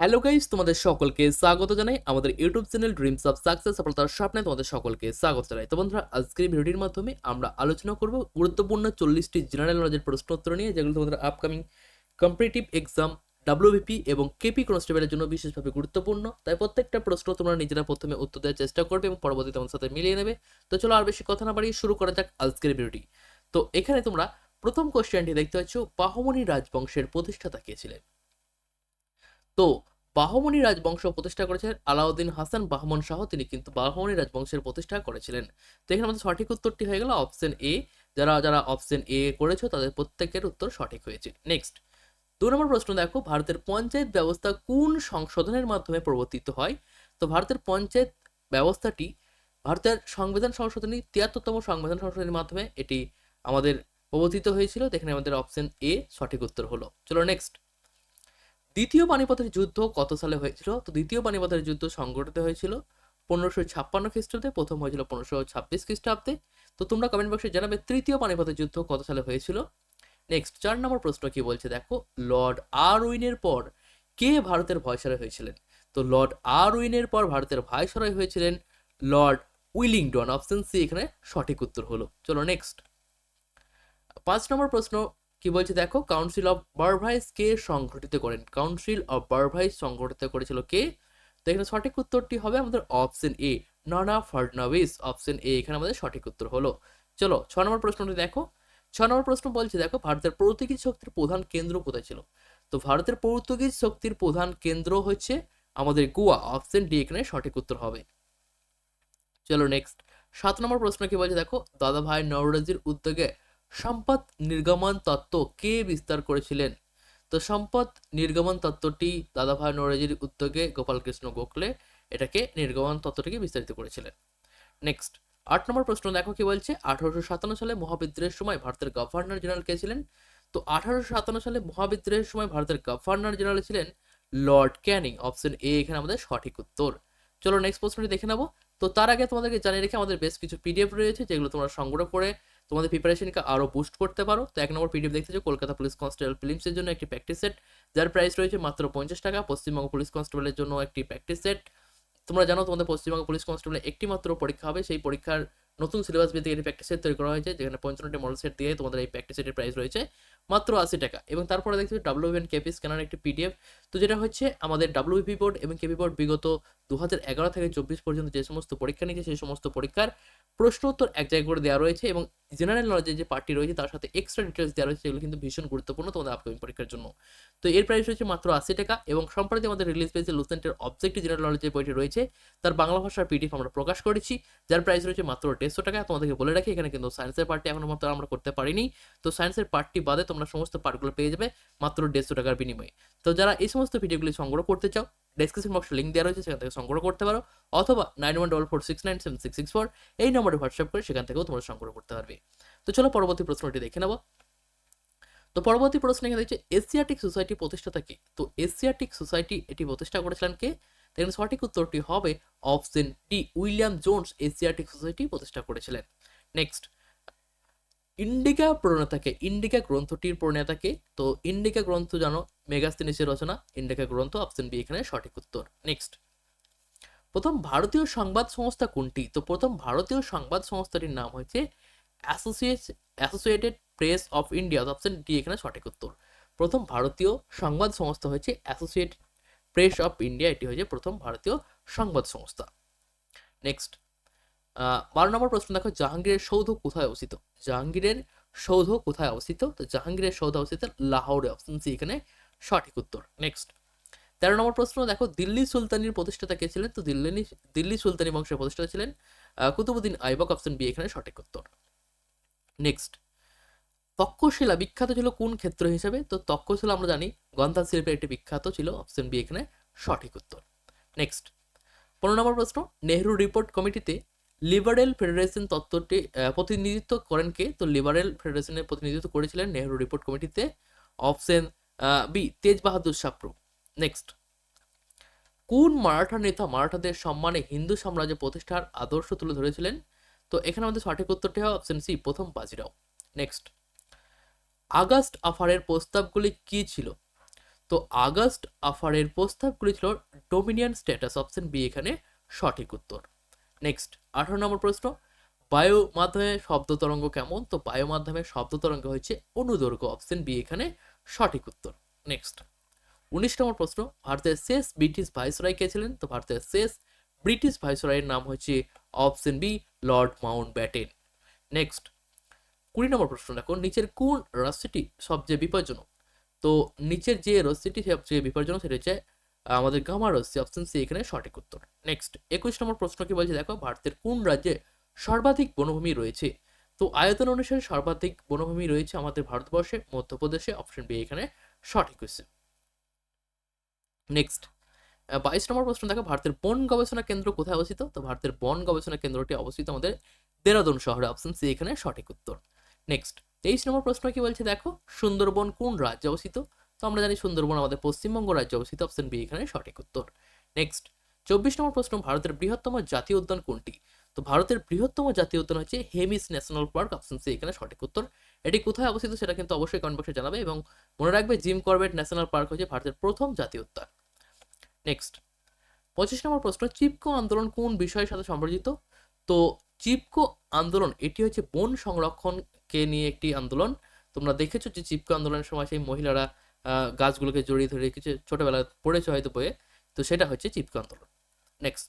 Hello guys তোমাদের সকলকে স্বাগত জানাই আমাদের YouTube channel dreams of success সফলতার স্বপ্নে তোমাদের সকলকে স্বাগত জানাই। তো বন্ধুরা, আজকের ভিডিওটির মাধ্যমে আমরা আলোচনা করব গুরুত্বপূর্ণ চল্লিশটি জেনারেল নলেজের প্রশ্ন উত্তর নিয়ে, যেগুলো তোমাদের আপকামিং কম্পিটিটিভ এক্সাম ডাব্লিউবিপি এবং কেপি কনস্টেবলের জন্য বিশেষভাবে গুরুত্বপূর্ণ। তাই প্রত্যেকটা প্রশ্ন তোমরা নিজেরা প্রথমে উত্তর দেওয়ার চেষ্টা করবে এবং পরবর্তীতে তোমার সাথে মিলিয়ে নেবে। তো চলো আর বেশি কথা না বাড়িয়ে শুরু করা যাক আজকের ভিডিওটি। তো এখানে তোমরা প্রথম কোশ্চেনটি দেখতে পাচ্ছ বাহমনি রাজবংশের প্রতিষ্ঠাতা কে ছিলেন? তো বাহমনি রাজবংশ প্রতিষ্ঠা করেছিলেন আলাউদ্দিন হাসান বাহমন শাহ তিনি কিন্তু বাহমনি রাজবংশের প্রতিষ্ঠা করেছিলেন। তো এখানে আমাদের সঠিক উত্তরটি হয়ে গেল অপশন এ যারা যারা অপশন এ করেছ তাদের প্রত্যেকের উত্তর সঠিক হয়েছে। নেক্সট দু নম্বর প্রশ্ন দেখো, ভারতের পঞ্চায়েত ব্যবস্থা কোন সংশোধনের মাধ্যমে প্রবর্তিত হয়? তো ভারতের পঞ্চায়েত ব্যবস্থাটি ভারতের সংবিধান সংশোধনী, তিয়াত্তরতম সংবিধান সংশোধনীর মাধ্যমে এটি আমাদের প্রবর্তিত হয়েছিল। এখানে আমাদের অপশন এ সঠিক উত্তর হলো। চলো নেক্সট দ্বিতীয় পানিপথের যুদ্ধ কত সালে হয়েছিল? তো দ্বিতীয় পানিপথের যুদ্ধ সংগঠিত হয়েছিল পনেরোশো ছাপ্পান্ন খ্রিস্টাব্দে, প্রথম হয়েছিল পনেরোশো ছাব্বিশ খ্রিস্টাব্দে। তো তোমরা কমেন্ট বক্সে জানাবে তৃতীয় পানিপথের যুদ্ধ কত সালে হয়েছিল? নেক্সট চার নম্বর প্রশ্ন কি বলছে? দেখো, লর্ড আর উইনের পর কে ভারতের ভয়সরয় হয়েছিলেন? তো লর্ড আর উইনের পর ভারতের ভাইসরয় হয়েছিলেন লর্ড উইলিংটন অপশন সি এখানে সঠিক উত্তর হলো। চলো নেক্সট পাঁচ নম্বর প্রশ্ন কি বলছে দেখো? কাউন্সিল অফ বারভাইস কে সংগঠিত করেন। কাউন্সিল অফ বারভাইস সংগঠিত করেছিল কে? তো এখানে সঠিক উত্তরটি হবে আমাদের অপশন এ নানা ফার্নাবিস অপশন এ এখানে আমাদের সঠিক উত্তর হলো। চলো, ছ নম্বর প্রশ্নটি দেখো। ছ নম্বর প্রশ্ন বলছে দেখো, ভারতের পর্তুগিজ শক্তির প্রধান কেন্দ্র কোথায় ছিল? তো ভারতের পর্তুগিজ শক্তির প্রধান কেন্দ্র হচ্ছে আমাদের গোয়া। অপশন ডি এখানে সঠিক উত্তর হবে। চলো নেক্সট সাত নম্বর প্রশ্ন কি বলছে দেখো? দাদাভাই নওরোজির উদ্যোগে সম্পদ নির্গমন তত্ত্ব কে বিস্তার করেছিলেন? তো সম্পদ নির্গমন তত্ত্বটি দাদাভাই নওরোজির উদ্যোগে গোপালকৃষ্ণ গোখলে এটাকে নির্গমন তত্ত্বটিকে বিস্তারিত করেছিলেন। নেক্সট আট নম্বর প্রশ্ন দেখো কি বলছে? আঠারোশো সাতান্ন সালে মহাবিদ্রোহের সময় ভারতের গভর্নর জেনারেল কে ছিলেন? তো আঠারোশো সাতান্ন সালে মহাবিদ্রোহের সময় ভারতের গভর্নর জেনারেল ছিলেন লর্ড ক্যানিং। অপশন এ, এখানে আমাদের সঠিক উত্তর। চলো নেক্সট প্রশ্নটি দেখে নেব। তো তার আগে তোমাদেরকে জানিয়ে রেখে আমাদের বেশ কিছু পিডিএফ রয়েছে, যেগুলো তোমরা সংগ্রহ করে তোমাদের প্রিপারেশনকে আরও বুস্ট করতে পারো। তো এক নম্বর পিডিএফ দেখতে কলকাতা পুলিশ কনস্টেবল ফিল্মসের জন্য একটি প্র্যাকটিস সেট যার প্রাইস রয়েছে মাত্র পঞ্চাশ টাকা। পশ্চিমবঙ্গ পুলিশ কনস্টেবলের জন্য একটি প্র্যাকটিস সেট তোমরা জানো তোমাদের পশ্চিমবঙ্গ পুলিশ কনস্টেবলের একটি মাত্র পরীক্ষা হবে। সেই পরীক্ষার নতুন সিলেবাস ভিত্তিক একটি প্র্যাকটিস সেট তৈরি করা হয়েছে, যেখানে পঞ্চান্নটি মডেল সেট দিয়ে তোমাদের এই প্র্যাকটিস সেটের প্রাইস রয়েছে মাত্র আশি টাকা। এবং তারপরে দেখতে ডাব্লিউ এন কেপি স্ক্যানার একটি পিডিএফ তো যেটা হচ্ছে, আমাদের ডাব্লিউপি বোর্ড এবং কেপি বোর্ড বিগত দু হাজার এগারো থেকে চব্বিশ পর্যন্ত যে সমস্ত পরীক্ষা নিয়েছে, সেই সমস্ত পরীক্ষার প্রশ্ন উত্তর এক জায়গায় করে দেওয়া রয়েছে এবং জেনারেল নলেজের যে পার্টি রয়েছে, তার সাথে এক্সট্রা ডিটেলস দেওয়া রয়েছে যেগুলো কিন্তু ভীষণ গুরুত্বপূর্ণ তোমাদের আপকামিং পরীক্ষার জন্য। তো এর প্রাইস রয়েছে মাত্র আশি টাকা এবং সম্প্রতি আমাদের রিলিজ পেয়েছে লুসেন্টের অবজেক্টিভ জেনারেল নলেজের বইটি রয়েছে, তার বাংলা ভাষার পিডিএফ আমরা প্রকাশ করেছি, যার প্রাইস রয়েছে মাত্র দেড়শো টাকা তোমাদেরকে বলে রাখি, এখানে কিন্তু সায়েন্সের পার্টি এখনও মাত্র আমরা করতে পারিনি। তো সায়েন্সের পার্টটি বাদে তোমরা সমস্ত পার্টগুলো পেয়ে যাবে মাত্র দেড়শো টাকার বিনিময়ে। তো যারা এই সমস্ত ভিডিওগুলি সংগ্রহ করতে চাও ডেসক্রিপশন বক্সে লিঙ্ক দেওয়া রয়েছে, সেখান থেকে সংগ্রহ করতে পারো, অথবা nine one double four six nine seven six six four এই নম্বরে হোয়াটসঅ্যাপ করে সেখান থেকেও তোমরা সংগ্রহ করতে পারবে। তো চলো পরবর্তী প্রশ্নটি দেখে নেব। তো পরবর্তী প্রশ্ন এখানে দেখছে এশিয়াটিক সোসাইটি প্রতিষ্ঠাতা কে? তো এশিয়াটিক সোসাইটি এটি প্রতিষ্ঠা করেছিলেন কে? এখানে সঠিক উত্তরটি হবে option D, William Jones Asiatic Society প্রতিষ্ঠা করেছিলেন। নেক্সট ইন্ডিকা প্রণেতাকে, ইন্ডিকা গ্রন্থটির প্রণেতাকে, তো ইন্ডিকা গ্রন্থ জানো, মেগাস্তিনিসের রচনা, ইন্ডিকা গ্রন্থ, অপশন বি এখানে সঠিক উত্তর। নেক্সট প্রথম ভারতীয় সংবাদ সংস্থা কোনটি? তো প্রথম ভারতীয় সংবাদ সংস্থাটির নাম হয়েছে associate associated press of India option D এখানে সঠিক উত্তর। প্রথম ভারতীয় সংবাদ সংস্থা হয়েছে অ্যাসোসিয়েট প্রেস অফ ইন্ডিয়া, এটি হয়েছে প্রথম ভারতীয় সংবাদ সংস্থা। নেক্সট বারো নম্বর প্রশ্ন দেখো, জাহাঙ্গীরের সৌধ কোথায় অবস্থিত? জাহাঙ্গীরের সৌধ কোথায় অবস্থিত? তো জাহাঙ্গীরের সৌধ অবস্থিত লাহোরে অপশন সি এখানে সঠিক উত্তর। নেক্সট তেরো নম্বর প্রশ্ন দেখো, দিল্লি সুলতানির প্রতিষ্ঠাতা কে ছিলেন? তো দিল্লি দিল্লি সুলতানি বংশের প্রতিষ্ঠাতা ছিলেন কুতুবুদ্দিন আইবক অপশন বি এখানে সঠিক উত্তর। নেক্সট তক্ষশিলা বিখ্যাত ছিল কোন ক্ষেত্র হিসেবে? তো তক্ষশিলা আমরা জানি গন্ধান শিল্পের একটি বিখ্যাত ছিল অপশন বি এখানে, সঠিক উত্তর। নেক্সট পনেরো নম্বর প্রশ্ন, নেহরু রিপোর্ট কমিটিতে লিবারেল ফেডারেশন তত্ত্বটি প্রতিনিধিত্ব করেন কে? তো লিবারেল ফেডারেশনের প্রতিনিধিত্ব করেছিলেন নেহরু রিপোর্ট কমিটিতে option B Tej Bahadur Sapru next কোন মারাঠা নেতা মারাঠাদের সম্মানে হিন্দু সাম্রাজ্য প্রতিষ্ঠার আদর্শ তুলে ধরেছিলেন? তো এখানে আমাদের সঠিক উত্তরটি হয় অপশন সি প্রথম বাজিরাও। নেক্সট আগস্ট আফারের প্রস্তাবগুলি কি ছিল? তো আগস্ট আফারের প্রস্তাবগুলি ছিল ডোমিনিয়ন স্ট্যাটাস অপশন বি এখানে সঠিক উত্তর। নেক্সট, আঠারো নম্বর প্রশ্ন বায়ু মাধ্যমে শব্দ তরঙ্গ কেমন? তো বায়ু মাধ্যমে শব্দ তরঙ্গ হচ্ছে অনুদৈর্ঘ্য অপশন বি এখানে সঠিক উত্তর। নেক্সট, উনিশ নম্বর প্রশ্ন, ভারতের শেষ ব্রিটিশ ভাইসরয় কে ছিলেন? তো ভারতের শেষ ব্রিটিশ ভাইসরয়ের নাম হচ্ছে option B, lord Mountbatten next কুড়ি নম্বর প্রশ্ন, দেখো, নিচের কোন রাশিটি সবচেয়ে বিপজ্জনক? তো নিচের যে রশ্মিটি সবচেয়ে বিপজ্জনক সেটা হচ্ছে আমাদের গামা রশ্মি অপশন সি এখানে সঠিক উত্তর। নেক্সট একুশ নম্বর প্রশ্ন কি বলছে? দেখো, ভারতের কোন রাজ্যে সর্বাধিক বনভূমি রয়েছে? তো আয়তন অনুসারে সর্বাধিক বনভূমি রয়েছে আমাদের ভারতবর্ষে, মধ্যপ্রদেশে অপশন বি এখানে সঠিক হয়েছে। নেক্সট বাইশ নম্বর প্রশ্ন, দেখো, ভারতের বন গবেষণা কেন্দ্র কোথায় অবস্থিত? তো ভারতের বন গবেষণা কেন্দ্রটি অবস্থিত আমাদের দেরাদুন শহরে অপশন সি এখানে সঠিক উত্তর। নেক্সট তেইশ নম্বর প্রশ্ন কি বলছে? দেখো, সুন্দরবন কোন রাজ্যে অবস্থিত? তো আমরা জানি সুন্দরবন আমাদের পশ্চিমবঙ্গ রাজ্যে অবস্থিত। অপশন বি এখানে সঠিক উত্তর। নেক্সট চব্বিশ নম্বর প্রশ্ন, ভারতের বৃহত্তম জাতীয় উদ্যান কোনটি? তো ভারতের বৃহত্তম জাতীয় উদ্যান হচ্ছে Hemis national park option C এখানে সঠিক উত্তর। এটি কোথায় অবস্থিত সেটা কিন্তু অবশ্যই কমেন্ট বক্সে জানাবে এবং মনে রাখবে জিম করবেট ন্যাশনাল পার্ক হচ্ছে ভারতের প্রথম জাতীয় উদ্যান। নেক্সট পঁচিশ নম্বর প্রশ্ন, চিপকো আন্দোলন কোন বিষয়ের সাথে সম্পর্কিত? তো চিপকো আন্দোলন, এটি হচ্ছে বন সংরক্ষণকে নিয়ে একটি আন্দোলন? তোমরা দেখেছ যে চিপকো আন্দোলনের সময় সেই মহিলারা গাছগুলোকে জড়িয়ে ধরে রেখেছে, ছোটবেলায় পড়েছে হয়তো বইয়ে। তো সেটা হচ্ছে চিপকো আন্দোলন। নেক্সট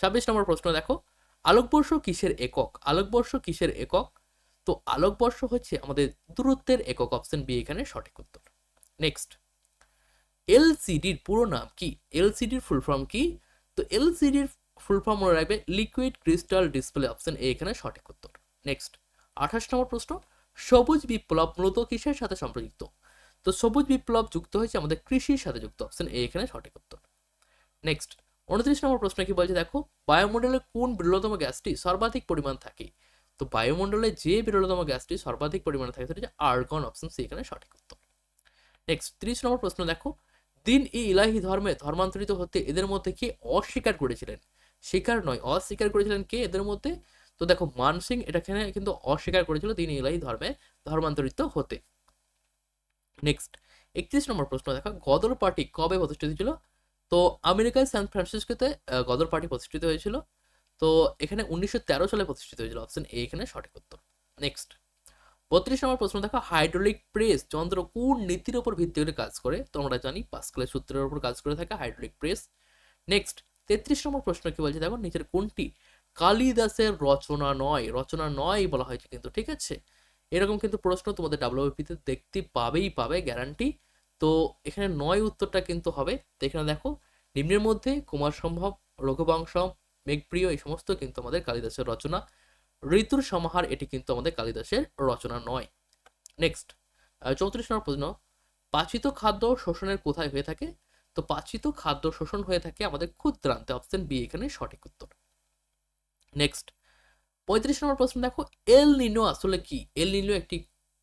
ছাব্বিশ নম্বর প্রশ্ন দেখো। আলোকবর্ষ কিসের একক? আলোকবর্ষ কিসের একক? তো আলোকবর্ষ হচ্ছে আমাদের দূরত্বের একক, অপশন বি এখানে সঠিক উত্তর। নেক্সট এলসিডির পুরো নাম কি? এলসিডির ফুল ফর্ম কি? তো এলসিডির ফুল ফর্ম মনে রাখবে liquid crystal display, option A এখানে সঠিক উত্তর। নেক্সট আঠাশ নম্বর প্রশ্ন, সবুজ বিপ্লব মূলত কিসের সাথে সম্পর্কিত? তো সবুজ বিপ্লব যুক্ত হয়েছে আমাদের কৃষির সাথে যুক্ত। অপশন এ এখানে সঠিক উত্তর। নেক্সট, উনত্রিশ নম্বর প্রশ্ন কি বলছে? দেখো, বায়ুমণ্ডলে কোন বিরলতম গ্যাসটি সর্বাধিক পরিমাণ থাকে? তো বায়ুমণ্ডলে যে বিরলতম গ্যাসটি সর্বাধিক পরিমাণে থাকে সেটা হচ্ছে আর্গন অপশন, সি এখানে সঠিক উত্তর। নেক্সট, ত্রিশ নম্বর প্রশ্ন দেখো, দিন ই ইলাহি ধর্মে ধর্মান্তরিত হতে এদের মধ্যে কে অস্বীকার করেছিলেন? স্বীকার নয়, অস্বীকার করেছিলেন কে এদের মধ্যে? তো দেখো মানসিং এটাখানে কিন্তু অস্বীকার করেছিল দিন ইলাহি ধর্মে ধর্মান্তরিত হতে। নেক্সট একত্রিশ নম্বর প্রশ্ন, দেখো গদর পার্টি কবে প্রতিষ্ঠিত ছিল তো আমেরিকায় সান ফ্রান্সিসকোতে গদর পার্টি প্রতিষ্ঠিত হয়েছিল। তো এখানে উনিশশো তেরো সালে প্রতিষ্ঠিত হয়েছিল, অপশন এ এখানে সঠিক উত্তর। নেক্সট বত্রিশ নম্বর প্রশ্ন, দেখো হাইড্রোলিক প্রেস যন্ত্র কোন নীতির উপর ভিত্তি করে কাজ করে? তো আমরা জানি পাসকালের সূত্রের উপর কাজ করে থাকে হাইড্রোলিক প্রেস। নেক্সট তেত্রিশ নম্বর প্রশ্ন কি বলছে? দেখো নিচের কোনটি কালিদাসের রচনা নয়। রচনা নয় বলা হয়েছে কিন্তু, ঠিক আছে? এরকম কিন্তু প্রশ্ন তোমাদের ডাব্লিউপিতে দেখতে পাবেই পাবে গ্যারান্টি তো এখানে নয় উত্তরটা কিন্তু হবে। তো এখানে দেখো, নিম্নের মধ্যে কুমার সম্ভব, রঘুবংশম, মেঘপ্রিয়, এই সমস্ত কিন্তু আমাদের কালিদাসের রচনা। ঋতুর সমাহার, এটি কিন্তু আমাদের কালিদাসের রচনা নয়। নেক্সট চৌত্রিশ নম্বর প্রশ্ন। পাচিত খাদ্য শোষণের কোথায় হয়ে থাকে? তো পাচিত খাদ্য শোষণ হয়ে থাকে আমাদের ক্ষুদ্রান্তে। অপশন বি এখানে সঠিক উত্তর। নেক্সট পঁয়ত্রিশ নম্বর প্রশ্ন দেখো এল নিনো আসলে কি? এল নিনো একটি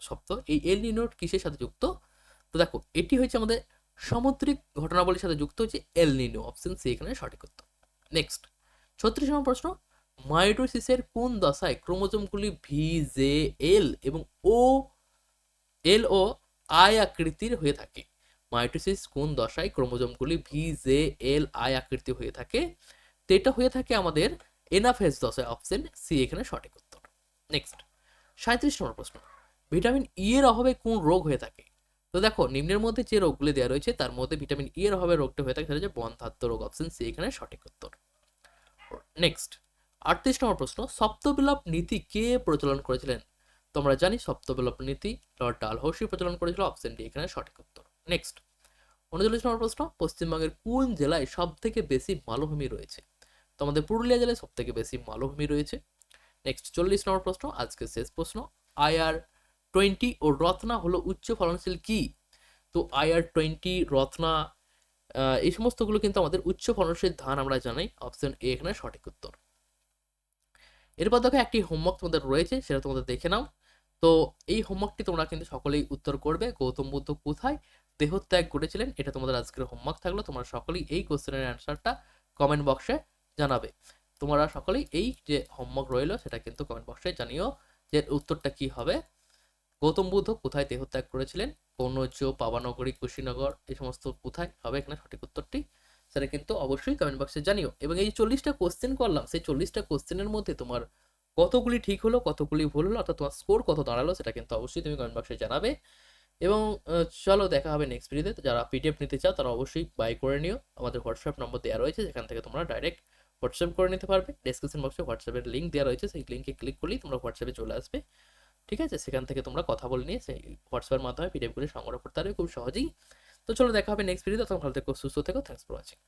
শব্দ। এই এল নিনো কিসের সাথে যুক্ত? তো দেখো, এটি হচ্ছে আমাদের সামুদ্রিক ঘটনাবলীর সাথে যুক্ত হচ্ছে এল নিনো অপশন সি এখানে সঠিক উত্তর। নেক্সট ছত্রিশ নম্বর প্রশ্ন মাইটোসিসের কোন দশায় ক্রোমোজোমগুলি ভি জে এল এবং ও এল ও আই আকৃতির হয়ে থাকে? মাইটোসিস কোন দশায় ক্রোমোজোমগুলি ভি জে এল আই আকৃতি হয়ে থাকে? তো এটা হয়ে থাকে আমাদের এনাফেজ দশায় অপশন সি এখানে সঠিক উত্তর। নেক্সট সাঁত্রিশ নম্বর প্রশ্ন। ভিটামিন ই এর অভাবে কোন রোগ হয়ে থাকে? তো দেখো, নিম্নের মধ্যে যে রোগগুলি দেওয়া রয়েছে, তার মধ্যে ভিটামিন ই এর অভাবে রোগটা হয়ে থাকে, সেটা হচ্ছে বন্ধাত্ম রোগ অপশন সি এখানে সঠিক উত্তর। নেক্সট আটত্রিশ নম্বর প্রশ্ন। সপ্তবিলাপ নীতি কে প্রচলন করেছিলেন? তোমরা জানি সপ্তবিলাপ নীতি, লর্ড ডালহৌসি প্রচলন করেছিল অপশন ডি এখানে সঠিক উত্তর। নেক্সট উনচল্লিশ নম্বর প্রশ্ন। পশ্চিমবঙ্গের কোন জেলায় সব থেকে বেশি মালভূমি রয়েছে? আমাদের পুরুলিয়া জেলায় সব থেকে বেশি মালভূমি রয়েছে। নেক্সট চল্লিশ নম্বর প্রশ্ন আজকে শেষ প্রশ্ন আইআর টোয়েন্টি ও রত্না হলো উচ্চ ফলনশীল কি? তো আইআর টোয়েন্টি রত্না এই সমস্তগুলো কিন্তু আমাদের উচ্চ ফলনশীল ধান আমরা জানাই। অপশন এ এখানে সঠিক উত্তর। এরপর দেখো একটি হোমওয়ার্ক তোমাদের রয়েছে, সেটা তোমাদের দেখে নাও। তো এই হোমওয়ার্কটি তোমরা কিন্তু সকলেই উত্তর করবে, গৌতম বুদ্ধ কোথায়? দেহত্যাগ করেছিলেন, এটা তোমাদের আজকের হোমওয়ার্ক থাকল। তোমরা সকলেই এই কোশ্চেনের অ্যান্সারটা কমেন্ট বক্সে জানাবে। তোমরা সকলেই এই যে হোমওয়ার্ক রইল, সেটা কিন্তু কমেন্ট বক্সে জানিও যে উত্তরটা কি হবে। গৌতম বুদ্ধ কোথায় দেহত্যাগ করেছিলেন? কৌনজ পাবানগরী, কুশীনগর এই সমস্ত কোথায় হবে এখানে সঠিক উত্তরটি? সেটা কিন্তু অবশ্যই কমেন্ট বক্সে জানিও। এবং এই চল্লিশটা কোশ্চেন করলাম, সেই চল্লিশটা কোশ্চেনের মধ্যে তোমার কতগুলি ঠিক হলো, কতগুলি ভুল হলো, অর্থাৎ তোমার স্কোর কত দাঁড়াল, সেটা কিন্তু অবশ্যই তুমি কমেন্ট বক্সে জানাবে। এবং চলো দেখা হবে নেক্সট ভিডিওতে যারা পিডিএফ নিতে চাও, তারা অবশ্যই বাই করে নিও। আমাদের হোয়াটসঅ্যাপ নম্বর দেওয়া রয়েছে, যেখান থেকে তোমরা ডাইরেক্ট হোয়াটসঅ্যাপ করে নিতে পারবে। ডেসক্রিপশন বক্সে হোয়াটসঅ্যাপের লিঙ্ক দেওয়া রয়েছে। সেই লিঙ্কে ক্লিক করলেই তোমরা হোয়াটসঅ্যাপে চলে আসবে। ঠিক আছে? সেখান থেকে তোমরা কথা বলে নিয়ে সেই হোয়াটসঅ্যাপের মাধ্যমে পিডিএফগুলি সংগ্রহ করতে পারবে খুব সহজেই। তো চলো দেখা হবে নেক্সট ভিডিওতে তখন ভালো থেকো, সুস্থ থেকো। Thanks for watching